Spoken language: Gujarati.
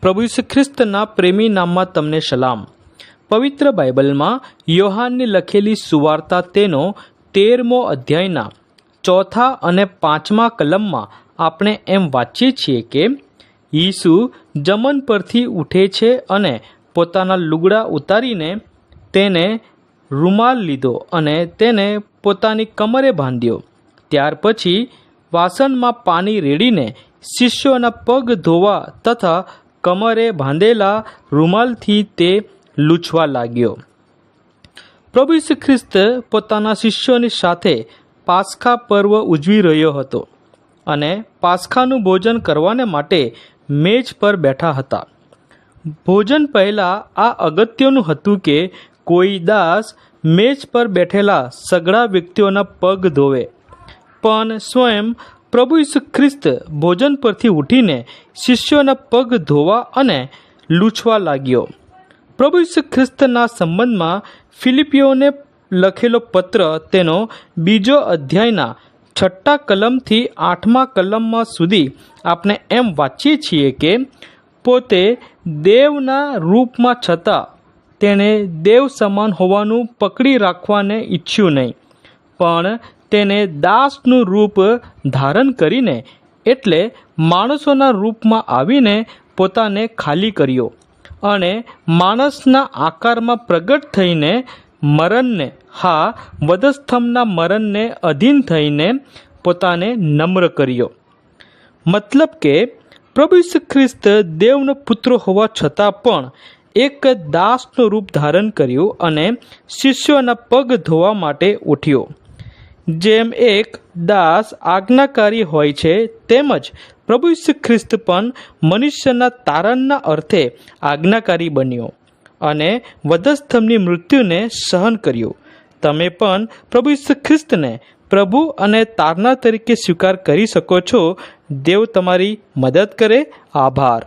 પ્રભુ ઈસુ ખ્રિસ્તના પ્રેમી નામમાં તમને સલામ. પવિત્ર બાઇબલમાં યોહાનની લખેલી સુવાર્તા તેનો તેરમો અધ્યાયના ચોથા અને પાંચમા કલમમાં આપણે એમ વાંચીએ છીએ કે ઈસુ જમન પરથી ઉઠે છે અને પોતાના લુગડા ઉતારીને તેને રૂમાલ લીધો અને તેને પોતાની કમરે બાંધ્યો. ત્યાર પછી વાસણમાં પાણી રેડીને શિષ્યોના પગ ધોવા તથા કમરે બાંધેલા રૂમાલથી તે લૂછવા લાગ્યો. પ્રભુ ખ્રિસ્ત પોતાના શિષ્યોની સાથે પાસ્ખા પર્વ ઉજવી રહ્યો હતો અને પાસ્ખાનું ભોજન કરવાને માટે મેજ પર બેઠા હતા. ભોજન પહેલાં આ અગત્યનું હતું કે કોઈ દાસ મેજ પર બેઠેલા સગળા વ્યક્તિઓના પગ ધોવે. પણ સ્વયં પ્રભુ ઈસુ ખ્રિસ્ત ભોજન પરથી ઉઠીને શિષ્યોના પગ ધોવા અને લૂછવા લાગ્યો. પ્રભુ ઈસુ ખ્રિસ્તના સંબંધમાં ફિલિપિયોને લખેલો પત્ર તેનો બીજો અધ્યાયના છઠ્ઠા કલમથી આઠમા કલમમાં સુધી આપણે એમ વાંચીએ છીએ કે, પોતે દેવના રૂપમાં છતાં તેણે દેવ સમાન હોવાનું પકડી રાખવાને ઈચ્છ્યું નહીં. પણ તેને દાસનું રૂપ ધારણ કરીને એટલે માણસોના રૂપમાં આવીને પોતાને ખાલી કર્યો અને માણસના આકારમાં પ્રગટ થઈને મરણને, હા વધસ્તંભના મરણને અધીન થઈને પોતાને નમ્ર કર્યો. મતલબ કે પ્રભુ ખ્રિસ્ત દેવનો પુત્ર હોવા છતાં પણ એક દાસનું રૂપ ધારણ કર્યું અને શિષ્યોના પગ ધોવા માટે ઉઠ્યો. જેમ એક દાસ આજ્ઞાકારી હોય છે, તેમજ પ્રભુ ઈસુ ખ્રિસ્ત પણ મનુષ્યના તારણના અર્થે આજ્ઞાકારી બન્યો અને વધસ્તંભની મૃત્યુને સહન કર્યું. તમે પણ પ્રભુ ઈસુ ખ્રિસ્તને પ્રભુ અને તારના તરીકે સ્વીકાર કરી શકો છો. દેવ તમારી મદદ કરે. આભાર.